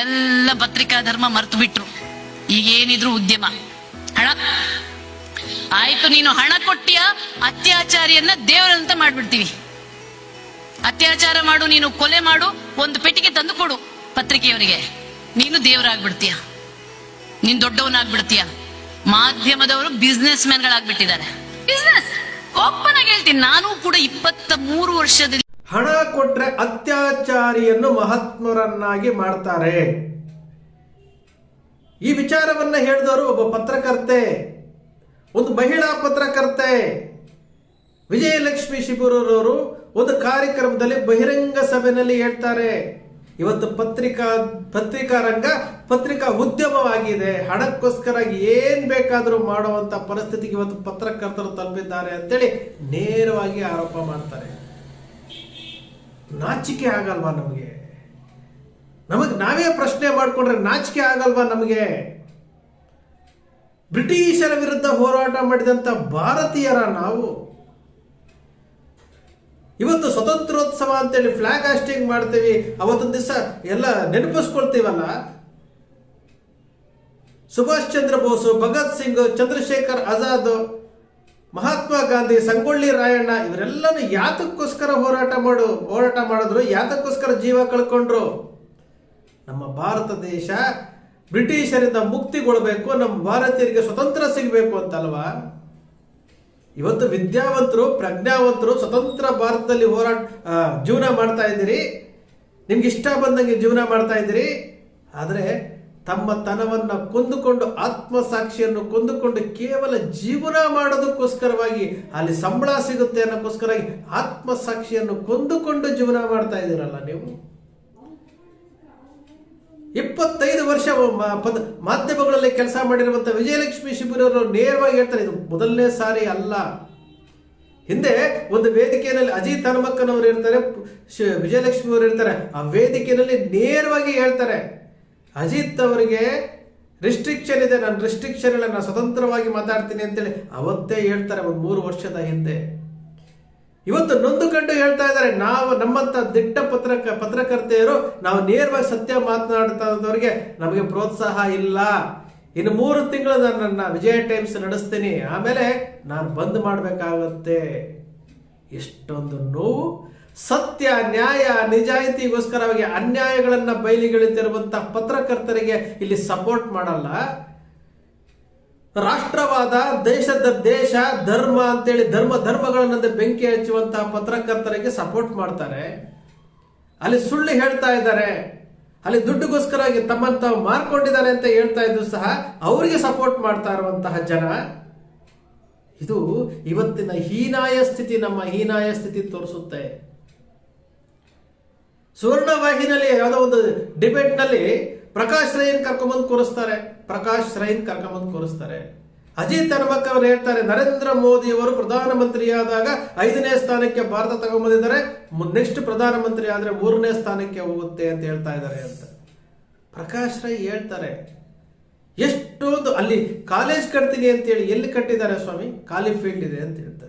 ಎಲ್ಲ ಪತ್ರಿಕಾ ಧರ್ಮ ಮರ್ತು ಬಿಟ್ರು. ಈಗ ಏನಿದ್ರು ಉದ್ಯಮ. ಹಣ. ಆಯ್ತು, ನೀನು ಹಣ ಕೊಟ್ಟಿಯ ಅತ್ಯಾಚಾರಿಯನ್ನ ದೇವರಂತ ಮಾಡ್ಬಿಡ್ತೀವಿ. ಅತ್ಯಾಚಾರ ಮಾಡು, ನೀನು ಕೊಲೆ ಮಾಡು, ಒಂದು ಪೆಟ್ಟಿಗೆ ತಂದು ಕೊಡು ಪತ್ರಿಕೆಯವರಿಗೆ. ನೀನು ದೇವರಾಗ್ಬಿಡ್ತೀಯ. ನೀನ್ ದೊಡ್ಡವನಾಗ್ಬಿಡ್ತೀಯ. ಮಾಧ್ಯಮದವರು ಬಿಸ್ನೆಸ್ ಮ್ಯಾನ್ಗಳಾಗ್ಬಿಟ್ಟಿದ್ದಾರೆ ಬಿಸ್ನೆಸ್ ಓಪನ್ ಆಗಿ ಹೇಳ್ತೀನಿ, ನಾನು ಕೂಡ ಇಪ್ಪತ್ತ ಮೂರು ವರ್ಷದಲ್ಲಿ ಹಣ ಕೊಟ್ರೆ ಅತ್ಯಾಚಾರಿಯನ್ನು ಮಹಾತ್ಮರನ್ನಾಗಿ ಮಾಡ್ತಾರೆ. ಈ ವಿಚಾರವನ್ನ ಹೇಳಿದವರು ಒಬ್ಬ ಪತ್ರಕರ್ತೆ, ಒಂದು ಮಹಿಳಾ ಪತ್ರಕರ್ತೆ. ವಿಜಯಲಕ್ಷ್ಮಿ ಶಿಬುರರವರು ಒಂದು ಕಾರ್ಯಕ್ರಮದಲ್ಲಿ ಬಹಿರಂಗ ಸಭೆಯಲ್ಲಿ ಹೇಳ್ತಾರೆ. ಇವತ್ತು ಪತ್ರಿಕಾ ಪತ್ರಿಕಾ ರಂಗ, ಪತ್ರಿಕಾ ಉದ್ಯಮವಾಗಿದೆ. ಹಣಕ್ಕೋಸ್ಕರ ಏನ್ ಬೇಕಾದರೂ ಮಾಡುವಂತ ಪರಿಸ್ಥಿತಿಗೆ ಇವತ್ತು ಪತ್ರಕರ್ತರು ತಲುಪಿದ್ದಾರೆ ಅಂತೇಳಿ ನೇರವಾಗಿ ಆರೋಪ ಮಾಡ್ತಾರೆ. ನಾಚಿಕೆ ಆಗಲ್ವಾ ನಮಗೆ? ನಮಗೆ ನಾವೇ ಪ್ರಶ್ನೆ ಮಾಡಿಕೊಂಡ್ರೆ ನಾಚಿಕೆ ಆಗಲ್ವಾ ನಮಗೆ? ಬ್ರಿಟಿಷರ ವಿರುದ್ಧ ಹೋರಾಟ ಮಾಡಿದಂಥ ಭಾರತೀಯರ ನಾವು? ಇವತ್ತು ಸ್ವತಂತ್ರೋತ್ಸವ ಅಂತೇಳಿ ಫ್ಲಾಗ್ ಆಸ್ಟಿಂಗ್ ಮಾಡ್ತೀವಿ ಅವತ್ತೊಂದು ದಿವಸ ಎಲ್ಲ ನೆನಪಿಸ್ಕೊಳ್ತೀವಲ್ಲ? ಸುಭಾಷ್ ಚಂದ್ರ ಬೋಸ್, ಭಗತ್ ಸಿಂಗ್, ಚಂದ್ರಶೇಖರ್ ಆಜಾದ್ ಮಹಾತ್ಮ ಗಾಂಧಿ, ಸಂಗೊಳ್ಳಿ ರಾಯಣ್ಣ, ಇವರೆಲ್ಲನೂ ಯಾತಕ್ಕೋಸ್ಕರ ಹೋರಾಟ ಮಾಡು, ಹೋರಾಟ ಮಾಡಿದ್ರು, ಯಾತಕ್ಕೋಸ್ಕರ ಜೀವ ಕಳ್ಕೊಂಡ್ರು? ನಮ್ಮ ಭಾರತ ದೇಶ ಬ್ರಿಟಿಷರಿಂದ ಮುಕ್ತಿಗೊಳ್ಬೇಕು, ನಮ್ಮ ಭಾರತೀಯರಿಗೆ ಸ್ವತಂತ್ರ ಸಿಗಬೇಕು ಅಂತಲ್ವಾ? ಇವತ್ತು ವಿದ್ಯಾವಂತರು, ಪ್ರಜ್ಞಾವಂತರು ಸ್ವತಂತ್ರ ಭಾರತದಲ್ಲಿ ಹೋರಾಟ ಜೀವನ ಮಾಡ್ತಾ ಇದ್ದೀರಿ. ನಿಮ್ಗೆ ಇಷ್ಟ ಬಂದಂಗೆ ಜೀವನ ಮಾಡ್ತಾ ಇದ್ದೀರಿ. ಆದರೆ ತಮ್ಮ ತನವನ್ನ ಕೊಂದುಕೊಂಡು ಆತ್ಮಸಾಕ್ಷಿಯನ್ನು ಕೊಂದುಕೊಂಡು ಕೇವಲ ಜೀವನ ಮಾಡೋದಕ್ಕೋಸ್ಕರವಾಗಿ, ಅಲ್ಲಿ ಸಂಬಳ ಸಿಗುತ್ತೆ ಅನ್ನೋಕ್ಕೋಸ್ಕರವಾಗಿ ಆತ್ಮಸಾಕ್ಷಿಯನ್ನು ಕೊಂದುಕೊಂಡು ಜೀವನ ಮಾಡ್ತಾ ಇದ್ದೀರಲ್ಲ ನೀವು? ಇಪ್ಪತ್ತೈದು ವರ್ಷ ಪದ- ಮಾಧ್ಯಮಗಳಲ್ಲಿ ಕೆಲಸ ಮಾಡಿರುವಂಥ ವಿಜಯಲಕ್ಷ್ಮಿ ಶಿಬಿರವರು ನೇರವಾಗಿ ಹೇಳ್ತಾರೆ, ಇದು ಮೊದಲನೇ ಸಾರಿ ಅಲ್ಲ. ಹಿಂದೆ ಒಂದು ವೇದಿಕೆಯಲ್ಲಿ ಅಜಿತ್ ಹನುಮಕ್ಕನವರು ಇರ್ತಾರೆ ವಿಜಯಲಕ್ಷ್ಮಿ ಅವರು ಇರ್ತಾರೆ, ಆ ವೇದಿಕೆಯಲ್ಲಿ ನೇರವಾಗಿ ಹೇಳ್ತಾರೆ. ಅಜಿತ್ ಅವರಿಗೆ ರಿಸ್ಟ್ರಿಕ್ಷನ್ ಇದೆ, ನಾನು ರಿಸ್ಟ್ರಿಕ್ಷನ್ ಇಲ್ಲ ನಾನು ಸ್ವತಂತ್ರವಾಗಿ ಮಾತಾಡ್ತೀನಿ ಅಂತೇಳಿ ಅವತ್ತೇ ಹೇಳ್ತಾರೆ, ಒಂದು ಮೂರು ವರ್ಷದ ಹಿಂದೆ. ಇವತ್ತು ನೊಂದು ಕಂಡು ಹೇಳ್ತಾ ಇದ್ದಾರೆ, ನಾವು ನಮ್ಮಂತ ದಿಟ್ಟ ಪತ್ರಕ, ಪತ್ರಕರ್ತೆಯರು, ನಾವು ನೇರವಾಗಿ ಸತ್ಯ ಮಾತನಾಡ್ತಾ ನಮಗೆ ಪ್ರೋತ್ಸಾಹ ಇಲ್ಲ. ಇನ್ನು ಮೂರು ತಿಂಗಳು ನಾನು ನನ್ನ ವಿಜಯ ಟೈಮ್ಸ್ ನಡೆಸ್ತೀನಿ, ಆಮೇಲೆ ನಾನು ಬಂದ್ ಮಾಡಬೇಕಾಗತ್ತೆ. ಎಷ್ಟೊಂದು ನೋವು ಸತ್ಯ, ನ್ಯಾಯ, ನಿಜಾಯಿತಿಗೋಸ್ಕರವಾಗಿ ಅನ್ಯಾಯಗಳನ್ನ ಬಯಲಿಗಿಳಿತಿರುವಂತಹ ಪತ್ರಕರ್ತರಿಗೆ ಇಲ್ಲಿ ಸಪೋರ್ಟ್ ಮಾಡಲ್ಲ. ರಾಷ್ಟ್ರವಾದ, ದೇಶದ ದೇಶ, ಧರ್ಮ ಅಂತೇಳಿ ಧರ್ಮ ಧರ್ಮಗಳನ್ನ ಬೆಂಕಿ ಹಚ್ಚುವಂತಹ ಪತ್ರಕರ್ತರಿಗೆ ಸಪೋರ್ಟ್ ಮಾಡ್ತಾರೆ. ಅಲ್ಲಿ ಸುಳ್ಳು ಹೇಳ್ತಾ ಇದ್ದಾರೆ. ಅಲ್ಲಿ ದುಡ್ಡುಗೋಸ್ಕರವಾಗಿ ತಮ್ಮನ್ನು ತಾವು ಮಾರ್ಕೊಂಡಿದ್ದಾರೆ ಅಂತ ಹೇಳ್ತಾ ಇದ್ರು ಸಹ ಅವರಿಗೆ ಸಪೋರ್ಟ್ ಮಾಡ್ತಾ ಇರುವಂತಹ ಜನ. ಇದು ಇವತ್ತಿನ ಹೀನಾಯ ಸ್ಥಿತಿ ನಮ್ಮ ಹೀನಾಯ ಸ್ಥಿತಿ ತೋರಿಸುತ್ತೆ. ಸುವರ್ಣ ವಾಹಿನಿಯಲ್ಲಿ ಯಾವುದೋ ಒಂದು ಡಿಬೇಟ್ನಲ್ಲಿ ಪ್ರಕಾಶ್ ರೈನ್ ಕರ್ಕೊಂಬಂದು ಕೂರಿಸ್ತಾರೆ. ಪ್ರಕಾಶ್ ರೈನ್ ಕರ್ಕೊಂಬಂದು ಕೂರಿಸ್ತಾರೆ. ಅಜಿತ್ ಹನುಮಕ್ ಅವರು ಹೇಳ್ತಾರೆ, ನರೇಂದ್ರ ಮೋದಿ ಅವರು ಪ್ರಧಾನಮಂತ್ರಿಯಾದಾಗ ಐದನೇ ಸ್ಥಾನಕ್ಕೆ ಭಾರತ ತಗೊಂಬಂದಿದ್ದಾರೆ. ನೆಕ್ಸ್ಟ್ ಪ್ರಧಾನಮಂತ್ರಿ ಆದ್ರೆ ಮೂರನೇ ಸ್ಥಾನಕ್ಕೆ ಹೋಗುತ್ತೆ ಅಂತ ಹೇಳ್ತಾ ಇದ್ದಾರೆ ಅಂತ. ಪ್ರಕಾಶ್ ರೈ ಹೇಳ್ತಾರೆ. ಎಷ್ಟೊಂದು ಅಲ್ಲಿ ಕಾಲೇಜ್ ಕಟ್ತೀನಿ ಅಂತೇಳಿ ಎಲ್ಲಿ ಕಟ್ಟಿದ್ದಾರೆ ಸ್ವಾಮಿ? ಖಾಲಿ ಫೀಲ್ಡ್ ಇದೆ ಅಂತ ಹೇಳ್ತಾರೆ.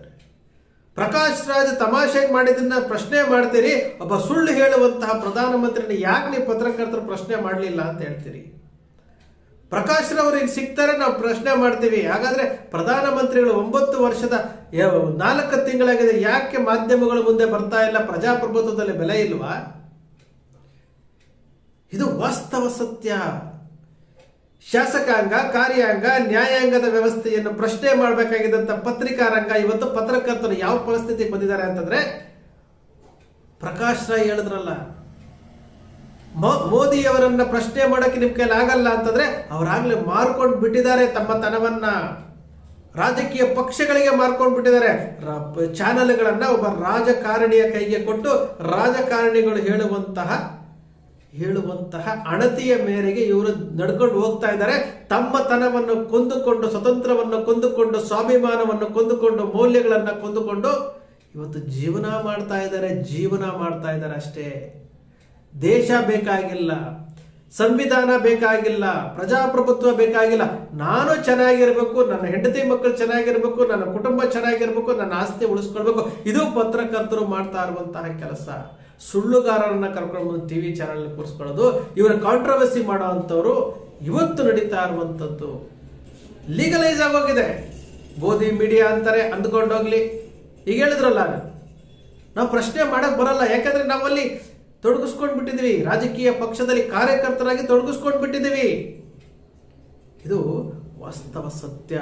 ಪ್ರಕಾಶ್ ರಾಜ್ ತಮಾಷೆಗೆ ಮಾಡಿದ್ದನ್ನ ಪ್ರಶ್ನೆ ಮಾಡ್ತೀರಿ, ಒಬ್ಬ ಸುಳ್ಳು ಹೇಳುವಂತಹ ಪ್ರಧಾನಮಂತ್ರಿನ ಯಾಕೆ ನೀವು ಪತ್ರಕರ್ತರು ಪ್ರಶ್ನೆ ಮಾಡಲಿಲ್ಲ ಅಂತ ಹೇಳ್ತೀರಿ? ಪ್ರಕಾಶ್ ರವರಿಗೆ ಸಿಗ್ತಾರೆ ನಾವು ಪ್ರಶ್ನೆ ಮಾಡ್ತೀವಿ. ಹಾಗಾದ್ರೆ ಪ್ರಧಾನಮಂತ್ರಿಗಳು ಒಂಬತ್ತು ವರ್ಷದ ನಾಲ್ಕು ತಿಂಗಳಾಗಿದೆ, ಯಾಕೆ ಮಾಧ್ಯಮಗಳ ಮುಂದೆ ಬರ್ತಾ ಇಲ್ಲ, ಪ್ರಜಾಪ್ರಭುತ್ವದಲ್ಲಿ ಬೆಲೆ ಇಲ್ವಾ? ಇದು ವಾಸ್ತವ ಸತ್ಯ. ಶಾಸಕಾಂಗ, ಕಾರ್ಯಾಂಗ, ನ್ಯಾಯಾಂಗದ ವ್ಯವಸ್ಥೆಯನ್ನು ಪ್ರಶ್ನೆ ಮಾಡಬೇಕಾಗಿದ್ದಂತ ಪತ್ರಿಕಾ ರಂಗ ಇವತ್ತು ಪತ್ರಕರ್ತರು ಯಾವ ಪರಿಸ್ಥಿತಿಗೆ ಬಂದಿದ್ದಾರೆ ಅಂತಂದ್ರೆ, ಪ್ರಕಾಶ್ ರಾಯ್ ಹೇಳಿದ್ರಲ್ಲ ಮೋದಿ ಅವರನ್ನ ಪ್ರಶ್ನೆ ಮಾಡೋಕೆ ನಿಮ್ ಕೈಲಿ ಆಗಲ್ಲ ಅಂತಂದ್ರೆ ಅವರಾಗ್ಲೇ ಮಾರ್ಕೊಂಡು ಬಿಟ್ಟಿದ್ದಾರೆ ತಮ್ಮ ತನವನ್ನ. ರಾಜಕೀಯ ಪಕ್ಷಗಳಿಗೆ ಮಾರ್ಕೊಂಡು ಬಿಟ್ಟಿದ್ದಾರೆ. ಚಾನೆಲ್ಗಳನ್ನ ಒಬ್ಬ ರಾಜಕಾರಣಿಯ ಕೈಗೆ ಕೊಟ್ಟು ರಾಜಕಾರಣಿಗಳು ಹೇಳುವಂತಹ ಹೇಳುವಂತಹ ಅಣತಿಯ ಮೇರೆಗೆ ಇವರು ನಡ್ಕೊಂಡು ಹೋಗ್ತಾ ಇದ್ದಾರೆ. ತಮ್ಮ ತನವನ್ನು ಕೊಂದುಕೊಂಡು, ಸ್ವತಂತ್ರವನ್ನು ಕೊಂದುಕೊಂಡು, ಸ್ವಾಭಿಮಾನವನ್ನು ಕೊಂದುಕೊಂಡು, ಮೌಲ್ಯಗಳನ್ನ ಕೊಂದುಕೊಂಡು ಇವತ್ತು ಜೀವನ ಮಾಡ್ತಾ ಇದ್ದಾರೆ, ಜೀವನ ಮಾಡ್ತಾ ಇದ್ದಾರೆ ಅಷ್ಟೇ. ದೇಶ ಬೇಕಾಗಿಲ್ಲ, ಸಂವಿಧಾನ ಬೇಕಾಗಿಲ್ಲ, ಪ್ರಜಾಪ್ರಭುತ್ವ ಬೇಕಾಗಿಲ್ಲ. ನಾನು ಚೆನ್ನಾಗಿರ್ಬೇಕು, ನನ್ನ ಹೆಂಡತಿ ಮಕ್ಕಳು ಚೆನ್ನಾಗಿರ್ಬೇಕು, ನನ್ನ ಕುಟುಂಬ ಚೆನ್ನಾಗಿರ್ಬೇಕು, ನನ್ನ ಆಸ್ತಿ ಉಳಿಸ್ಕೊಳ್ಬೇಕು. ಇದು ಪತ್ರಕರ್ತರು ಮಾಡ್ತಾ ಇರುವಂತಹ ಕೆಲಸ. ಸುಳ್ಳುಗಾರರನ್ನ ಕರ್ಕೊಂಡು ಬಂದು ಟಿವಿ ಚಾನಲ್ ಕೂರಿಸ್ಕೊಳ್ಳೋದು ಇವರ ಕಾಂಟ್ರವರ್ಸಿ ಮಾಡೋ ಇವತ್ತು ನಡೀತಾ ಇರುವಂಥದ್ದು. ಲೀಗಲೈಸ್ ಆಗೋಗಿದೆ. ಗೋಧಿ ಮೀಡಿಯಾ ಅಂತಾರೆ ಅಂದ್ಕೊಂಡೋಗ್ಲಿ ಈಗ ಹೇಳಿದ್ರಲ್ಲ ನಾವು ಪ್ರಶ್ನೆ ಮಾಡಕ್ ಬರಲ್ಲ, ಯಾಕಂದ್ರೆ ನಾವಲ್ಲಿ ತೊಡಗಿಸ್ಕೊಂಡು ಬಿಟ್ಟಿದ್ವಿ ರಾಜಕೀಯ ಪಕ್ಷದಲ್ಲಿ ಕಾರ್ಯಕರ್ತರಾಗಿ ತೊಡಗಿಸ್ಕೊಂಡು ಬಿಟ್ಟಿದ್ದೀವಿ ಇದು ವಾಸ್ತವ ಸತ್ಯ.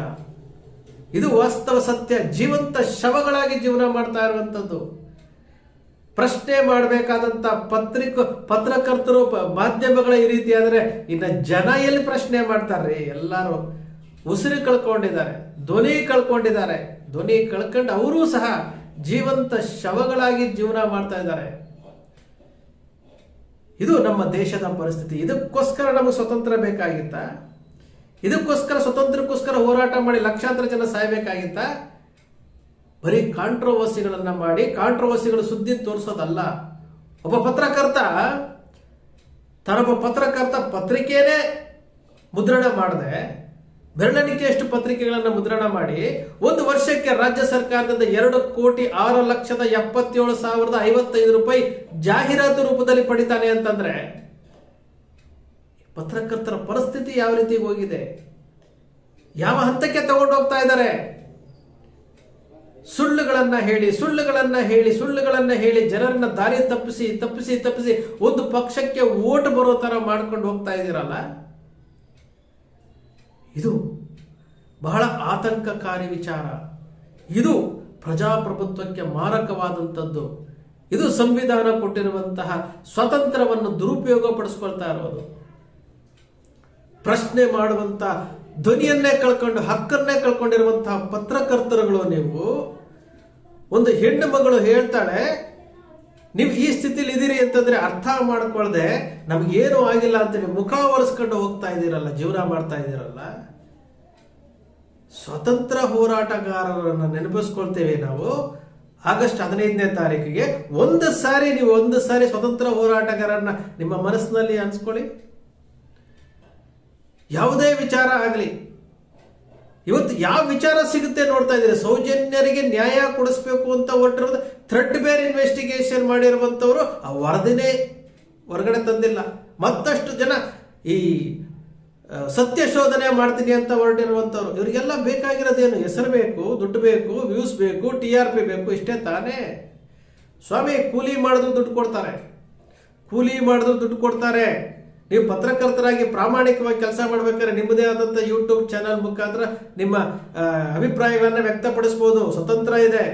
ಇದು ವಾಸ್ತವ ಸತ್ಯ. ಜೀವಂತ ಶವಗಳಾಗಿ ಜೀವನ ಮಾಡ್ತಾ ಇರುವಂಥದ್ದು. ಪ್ರಶ್ನೆ ಮಾಡಬೇಕಾದಂತ ಪತ್ರಿಕ ಪತ್ರಕರ್ತರು ಮಾಧ್ಯಮಗಳ ಈ ರೀತಿ ಆದರೆ ಇನ್ನ ಜನ ಎಲ್ಲಿ ಪ್ರಶ್ನೆ ಮಾಡ್ತಾರ್ರಿ? ಎಲ್ಲರೂ ಉಸಿರು ಕಳ್ಕೊಂಡಿದ್ದಾರೆ, ಧ್ವನಿ ಕಳ್ಕೊಂಡಿದ್ದಾರೆ. ಧ್ವನಿ ಕಳ್ಕೊಂಡು ಅವರೂ ಸಹ ಜೀವಂತ ಶವಗಳಾಗಿ ಜೀವನ ಮಾಡ್ತಾ ಇದ್ದಾರೆ. ಇದು ನಮ್ಮ ದೇಶದ ಪರಿಸ್ಥಿತಿ. ಇದಕ್ಕೋಸ್ಕರ ನಮಗೆ ಸ್ವತಂತ್ರ ಬೇಕಾಗಿತ್ತ? ಇದಕ್ಕೋಸ್ಕರ ಸ್ವತಂತ್ರಕ್ಕೋಸ್ಕರ ಹೋರಾಟ ಮಾಡಿ ಲಕ್ಷಾಂತರ ಜನ ಸಾಯ್ಬೇಕಾಗಿತ್ತ? ಬರೀ ಕಾಂಟ್ರವರ್ಸಿಗಳನ್ನ ಮಾಡಿ ಕಾಂಟ್ರವರ್ಸಿಗಳ ಸುದ್ದಿ ತೋರಿಸೋದಲ್ಲ. ಒಬ್ಬ ಪತ್ರಕರ್ತ ತನ್ನೊಬ್ಬ ಪತ್ರಕರ್ತ ಪತ್ರಿಕೆಯೇ ಮುದ್ರಣ ಮಾಡದೆ ಬೆರಳೆಣಿಕೆಯಷ್ಟು ಪತ್ರಿಕೆಗಳನ್ನು ಮುದ್ರಣ ಮಾಡಿ, ಒಂದು ವರ್ಷಕ್ಕೆ ರಾಜ್ಯ ಸರ್ಕಾರದಿಂದ ಎರಡು ಕೋಟಿ ಆರು ಲಕ್ಷದ ಎಪ್ಪತ್ತೇಳು ಸಾವಿರದ ಐವತ್ತೈದು ರೂಪಾಯಿ ಜಾಹೀರಾತು ರೂಪದಲ್ಲಿ ಪಡಿತಾನೆ ಅಂತಂದ್ರೆ, ಪತ್ರಕರ್ತರ ಪರಿಸ್ಥಿತಿ ಯಾವ ರೀತಿ ಹೋಗಿದೆ? ಯಾವ ಹಂತಕ್ಕೆ ತಗೊಂಡೋಗ್ತಾ ಇದ್ದಾರೆ? ಸುಳ್ಳುಗಳನ್ನ ಹೇಳಿ ಸುಳ್ಳುಗಳನ್ನ ಹೇಳಿ ಸುಳ್ಳುಗಳನ್ನ ಹೇಳಿ ಜನರನ್ನ ದಾರಿ ತಪ್ಪಿಸಿ ತಪ್ಪಿಸಿ ತಪ್ಪಿಸಿ ಒಂದು ಪಕ್ಷಕ್ಕೆ ಓಟ್ ಬರೋ ತರ ಮಾಡ್ಕೊಂಡು ಹೋಗ್ತಾ ಇದ್ದೀರಲ್ಲ ಇದು ಬಹಳ ಆತಂಕಕಾರಿ ವಿಚಾರ. ಇದು ಪ್ರಜಾಪ್ರಭುತ್ವಕ್ಕೆ ಮಾರಕವಾದಂಥದ್ದು. ಇದು ಸಂವಿಧಾನ ಕೊಟ್ಟಿರುವಂತಹ ಸ್ವಾತಂತ್ರ್ಯವನ್ನು ದುರುಪಯೋಗ ಪಡಿಸ್ಕೊಳ್ತಾ ಇರೋದು. ಪ್ರಶ್ನೆ ಮಾಡುವಂತ ಧ್ವನಿಯನ್ನೇ ಕಳ್ಕೊಂಡು, ಹಕ್ಕನ್ನೇ ಕಳ್ಕೊಂಡಿರುವಂತಹ ಪತ್ರಕರ್ತರುಗಳು ನೀವು, ಒಂದು ಹೆಣ್ಣು ಮಗಳು ಹೇಳ್ತಾಳೆ, ನೀವು ಈ ಸ್ಥಿತಿಲಿ ಇದ್ದೀರಿ ಅಂತಂದ್ರೆ ಅರ್ಥ ಮಾಡ್ಕೊಳ್ದೆ, ನಮಗೇನು ಆಗಿಲ್ಲ ಅಂತೇಳಿ ಮುಖ ಒರೆಸ್ಕೊಂಡು ಹೋಗ್ತಾ ಇದ್ದೀರಲ್ಲ, ಜೀವನ ಮಾಡ್ತಾ ಇದ್ದೀರಲ್ಲ, ಸ್ವತಂತ್ರ ಹೋರಾಟಗಾರರನ್ನು ನೆನಪಿಸ್ಕೊಳ್ತೇವೆ ನಾವು, ಆಗಸ್ಟ್ ಹದಿನೈದನೇ ತಾರೀಕಿಗೆ ಒಂದು ಸಾರಿ ನೀವು ಒಂದು ಸಾರಿ ಸ್ವತಂತ್ರ ಹೋರಾಟಗಾರರನ್ನ ನಿಮ್ಮ ಮನಸ್ಸಿನಲ್ಲಿ ಅನ್ಸ್ಕೊಳ್ಳಿ. ಯಾವುದೇ ವಿಚಾರ ಆಗಲಿ. ಇವತ್ತು ಯಾವ ವಿಚಾರ ಸಿಗುತ್ತೆ ನೋಡ್ತಾ ಇದ್ದೀರಿ? ಸೌಜನ್ಯರಿಗೆ ನ್ಯಾಯ ಕೊಡಿಸ್ಬೇಕು ಅಂತ ಹೊರಟಿರೋದು ಥ್ರೆಡ್ ಬೇರ್ ಇನ್ವೆಸ್ಟಿಗೇಷನ್ ಮಾಡಿರುವಂಥವರು ಆ ವರದಿನೇ ಹೊರಗಡೆ ತಂದಿಲ್ಲ. ಮತ್ತಷ್ಟು ಜನ ಈ ಸತ್ಯ ಶೋಧನೆ ಮಾಡ್ತೀನಿ ಅಂತ ಹೊರಟಿರುವಂಥವ್ರು, ಇವರಿಗೆಲ್ಲ ಬೇಕಾಗಿರೋದೇನು? ಹೆಸರು ಬೇಕು, ದುಡ್ಡು ಬೇಕು ವ್ಯೂಸ್ ಬೇಕು ಟಿ ಆರ್ ಪಿ ಬೇಕು, ಇಷ್ಟೇ ತಾನೇ. ಸ್ವಾಮಿ, ಕೂಲಿ ಮಾಡಿದ್ರು ದುಡ್ಡು ಕೊಡ್ತಾರೆ. ಕೂಲಿ ಮಾಡಿದ್ರು ದುಡ್ಡು ಕೊಡ್ತಾರೆ. ನೀವು ಪತ್ರಕರ್ತರಾಗಿ ಪ್ರಾಮಾಣಿಕವಾಗಿ ಕೆಲಸ ಮಾಡ್ಬೇಕಾದ್ರೆ ನಿಮ್ಮದೇ ಆದಂಥ ಯೂಟ್ಯೂಬ್ ಚಾನಲ್ ಮುಖಾಂತರ ನಿಮ್ಮ ಅಭಿಪ್ರಾಯಗಳನ್ನು ವ್ಯಕ್ತಪಡಿಸ್ಬೋದು. ಸ್ವತಂತ್ರ ಇದೆ.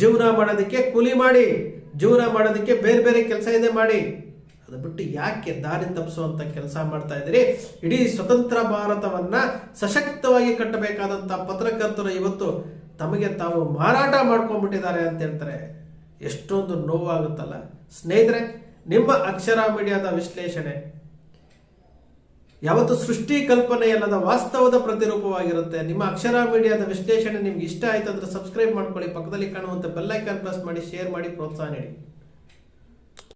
ಜೀವನ ಮಾಡೋದಕ್ಕೆ ಕೂಲಿ ಮಾಡಿ. ಜೀವನ ಮಾಡೋದಕ್ಕೆ ಬೇರೆ ಬೇರೆ ಕೆಲಸ ಇದೆ ಮಾಡಿ. ಅದು ಬಿಟ್ಟು ಯಾಕೆ ದಾರಿ ತಪ್ಪಿಸುವಂತ ಕೆಲಸ ಮಾಡ್ತಾ ಇದ್ದೀರಿ? ಇಡೀ ಸ್ವತಂತ್ರ ಭಾರತವನ್ನ ಸಶಕ್ತವಾಗಿ ಕಟ್ಟಬೇಕಾದಂಥ ಪತ್ರಕರ್ತರು ಇವತ್ತು ತಮಗೆ ತಾವು ಮಾರಾಟ ಮಾಡ್ಕೊಂಡ್ಬಿಟ್ಟಿದ್ದಾರೆ ಅಂತ ಹೇಳ್ತಾರೆ. ಎಷ್ಟೊಂದು ನೋವಾಗುತ್ತಲ್ಲ. ಸ್ನೇಹಿತರೆ, ನಿಮ್ಮ ಅಕ್ಷರ ಮೀಡಿಯಾದ ವಿಶ್ಲೇಷಣೆ. ಯಾವತ್ತು ಸೃಷ್ಟಿ ಕಲ್ಪನೆ ಅಲ್ಲದ ವಾಸ್ತವದ ಪ್ರತಿರೂಪವಾಗಿರುತ್ತೆ. ನಿಮ್ಮ ಅಕ್ಷರ ಮೀಡಿಯಾದ ವಿಶ್ಲೇಷಣೆ ನಿಮ್ಗೆ ಇಷ್ಟ ಆಯ್ತು ಅಂದ್ರೆ ಸಬ್ಸ್ಕ್ರೈಬ್ ಮಾಡ್ಕೊಳ್ಳಿ. ಪಕ್ಕದಲ್ಲಿ ಕಾಣುವಂಥ ಬೆಲ್ಲೈಕನ್ ಪ್ರೆಸ್ ಮಾಡಿ ಶೇರ್ ಮಾಡಿ, ಪ್ರೋತ್ಸಾಹ ನೀಡಿ.